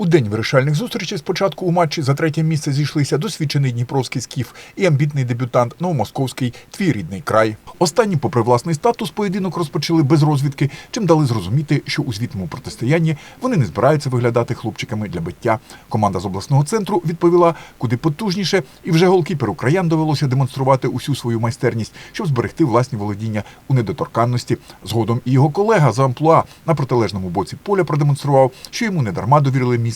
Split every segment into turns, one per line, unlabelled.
У день вирішальних зустрічей спочатку у матчі за третє місце зійшлися досвідчений дніпровський скіф і амбітний дебютант новомосковський твій рідний край. Останні, попри власний статус, поєдинок розпочали без розвідки, чим дали зрозуміти, що у звітному протистоянні вони не збираються виглядати хлопчиками для биття. Команда з обласного центру відповіла куди потужніше, і вже голкіперу краян довелося демонструвати усю свою майстерність, щоб зберегти власні володіння у недоторканності. Згодом і його колега за амплуа на протилежному боці поля продемонстрував, що йому не дарма довірили місце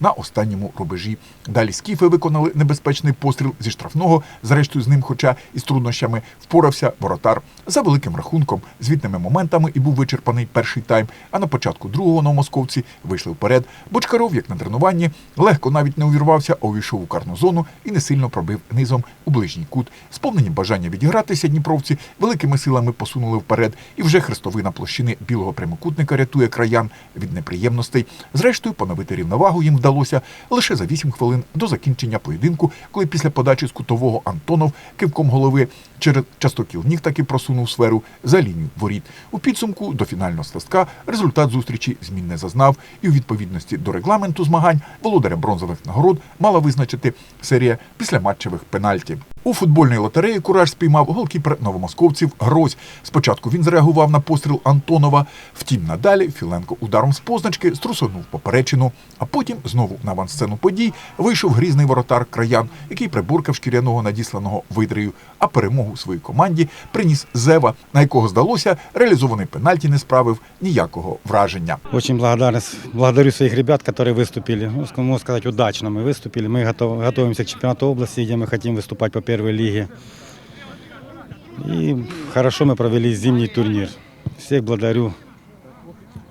на останньому рубежі. Далі скіфи виконали небезпечний постріл зі штрафного. Зрештою, з ним, хоча і з труднощами, впорався воротар за великим рахунком, звітними моментами і був вичерпаний перший тайм. А на початку другого новомосковці вийшли вперед. Бочкаров, як на тренуванні, легко навіть не увірвався, а увійшов у карну зону і не сильно пробив низом у ближній кут. Сповнені бажання відігратися дніпровці великими силами посунули вперед, і вже хрестовина площини білого прямокутника рятує краян від неприємностей. Зрештою, поновити рівновагу їм вдалося лише за 8 хвилин до закінчення поєдинку, коли після подачі з кутового Антонов кивком голови через частокіл ніг таки просунув сферу за лінію воріт. У підсумку до фінального свистка результат зустрічі змін не зазнав, і у відповідності до регламенту змагань володаря бронзових нагород мала визначити серія післяматчевих пенальті. У футбольній лотереї кураж спіймав голкіпер новомосковців Грозь. Спочатку він зреагував на постріл Антонова. Втім, надалі Філенко ударом з позначки струсонув поперечину, а потім знову на авансцену подій вийшов грізний воротар краян, який прибуркав шкіряного надісланого видрею. А перемогу своїй команді приніс Зева, на якого здалося, реалізований пенальті не справив ніякого враження.
Очень благодарность, благодарю своих ребят, которые выступили. Ну, ска- можно сказать, удачно мы выступили. Мы готов, готовимся к чемпионату области, где мы хотим выступать по первой лиге. И хорошо мы провели зимний турнир. Всех благодарю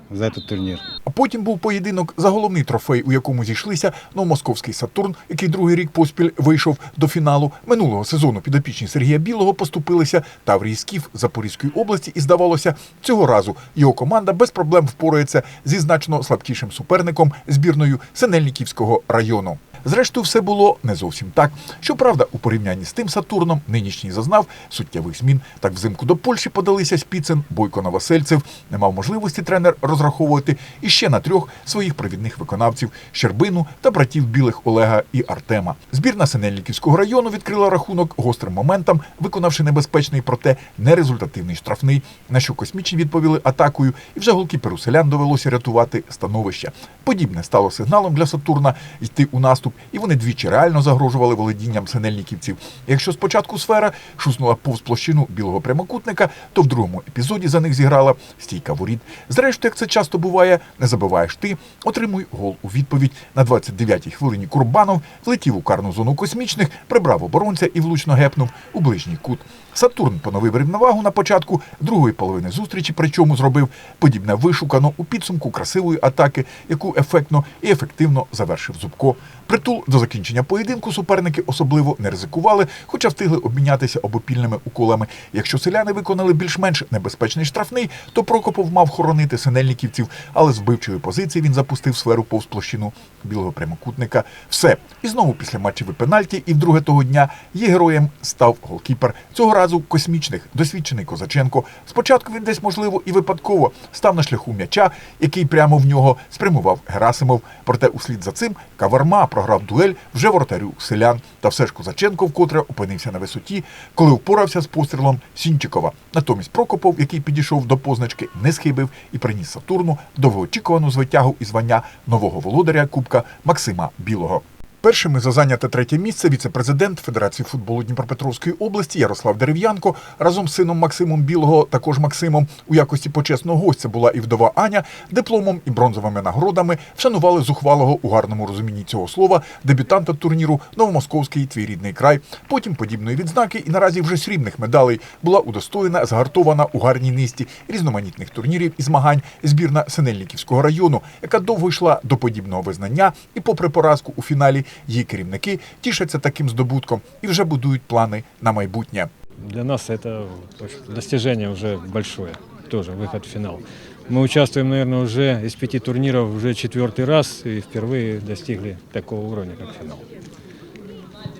за этот турнир.
А потім був поєдинок за головний трофей, у якому зійшлися новомосковський Сатурн, який другий рік поспіль вийшов до фіналу минулого сезону. Підопічні Сергія Білого поступилися Таврії Скіф Запорізької області, і здавалося, цього разу його команда без проблем впорається зі значно слабкішим суперником збірною Синельниківського району. Зрештою, все було не зовсім так. Щоправда, у порівнянні з тим Сатурном нинішній зазнав суттєвих змін. Так взимку до Польщі подалися Спіцен, Бойко Новосельцев. Не мав можливості тренер розраховувати іще на трьох своїх провідних виконавців Щербину та братів білих Олега і Артема. Збірна Синельниківського району відкрила рахунок гострим моментом, виконавши небезпечний, проте нерезультативний штрафний, на що космічні відповіли атакою, і вже голкіперу селян довелося рятувати становище. Подібне стало сигналом для Сатурна йти у наступ, і вони двічі реально загрожували володінням синельниківців. Якщо спочатку сфера шуснула повз площину білого прямокутника, то в другому епізоді за них зіграла стійка воріт. Зрештою, як це часто буває, не забиваєш ти, отримуй гол у відповідь. На 29-й хвилині Курбанов влетів у карну зону космічних, прибрав оборонця і влучно гепнув у ближній кут. Сатурн поновив рівновагу на початку другої половини зустрічі, причому зробив подібне вишукано у підсумку красивої атаки, яку ефектно і ефективно завершив Зубко. Притул до закінчення поєдинку суперники особливо не ризикували, хоча встигли обмінятися обопільними уколами. Якщо селяни виконали більш-менш небезпечний штрафний, то Прокопов мав хоронити синельниківців, але з вбивчої позиції він запустив сферу повз площину білого прямокутника. Все. І знову після матчеві пенальті, і вдруге того дня її героєм став голкіпер. Цього разу космічних, досвідчений Козаченко. Спочатку він десь, можливо, і випадково став на шляху м'яча, який прямо в нього спрямував Герасимов. Проте услід за цим Каверма програв дуель вже воротарю селян. Та все ж Козаченко вкотре опинився на висоті, коли впорався з пострілом Сінчикова. Натомість Прокопов, який підійшов до позначки, не схибив і приніс Сатурну довгоочікувану звитягу і звання нового володаря Кубка Максима Білого. Першими за зайняте третє місце віце-президент Федерації футболу Дніпропетровської області Ярослав Дерев'янко. Разом з сином Максимом Білого, також Максимом, у якості почесного гостя була і вдова Аня, дипломом і бронзовими нагородами вшанували зухвалого у гарному розумінні цього слова дебютанта турніру Новомосковський твій рідний край. Потім подібної відзнаки і наразі вже срібних медалей. Була удостоєна згартована у гарній низці різноманітних турнірів і змагань збірна Синельниківського району, яка довго йшла до подібного визнання, і, попри поразку у фіналі, її керівники тішаться таким здобутком і вже будують плани на майбутнє.
Для нас это очень достижение уже большое, тоже выход в финал. Мы участвуем, наверное, уже из пяти турниров уже четвертый раз и впервые достигли такого уровня, как финал.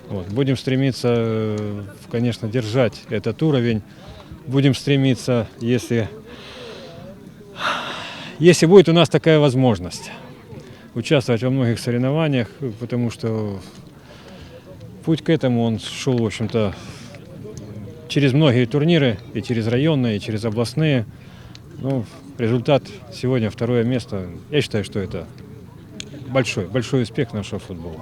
Вот. Будем стремиться, э, конечно, держать этот уровень. Будем стремиться, если, если будет у нас такая возможность, Участвовать во многих соревнованиях, потому что путь к этому он шел, в общем-то, через многие турниры, и через районные, и через областные. Ну, результат сегодня второе место. Я считаю, что это большой, большой успех нашего футбола.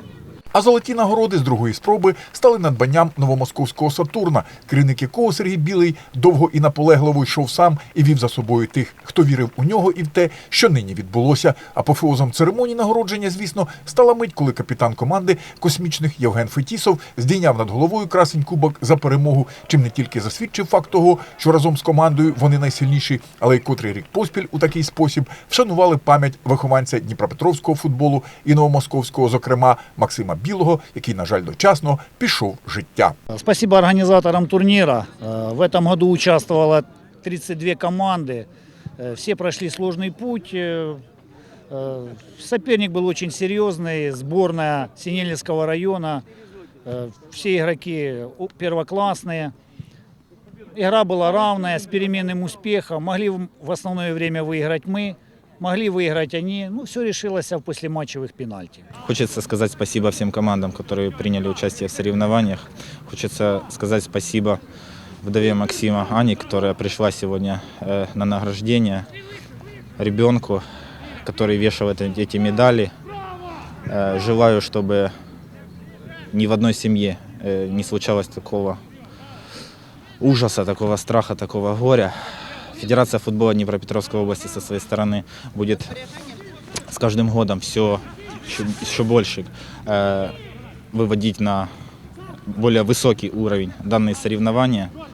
А золоті нагороди з другої спроби стали надбанням новомосковського Сатурна, керівник якого Сергій Білий довго і наполегливо йшов сам і вів за собою тих, хто вірив у нього і в те, що нині відбулося. Апофеозом церемонії нагородження, звісно, стала мить, коли капітан команди космічних Євген Фетісов здійняв над головою красень кубок за перемогу, чим не тільки засвідчив факт того, що разом з командою вони найсильніші, але й котрий рік поспіль у такий спосіб вшанували пам'ять вихованця Дніпропетровського футболу і новомосковського, зокрема Максима Білого, який, на жаль, дочасно пішов з життя.
Спасибо организаторам турнира. Э, В этом году участвовало 32 команды. Э, Все прошли сложный путь. Э, э, Соперник был очень серьезный. Сборная Синельского района. Э, Все игроки у- первоклассные. Игра была равная, с переменным успехом. Могли в в основное время выиграть мы, могли выиграть они. Ну, все решилось в послематчевых пенальти.
Хочется сказать спасибо всем командам, которые приняли участие в соревнованиях. Хочется сказать спасибо вдове Максима Ани, которая пришла сегодня э, на награждение, ребенку, который вешал это- эти медали. Э, желаю, чтобы ни в одной семье э, не случалось такого ужаса, такого страха, такого горя. Федерация футбола Днепропетровской области со своей стороны будет с каждым годом все еще, еще больше э, выводить на более высокий уровень данные соревнования.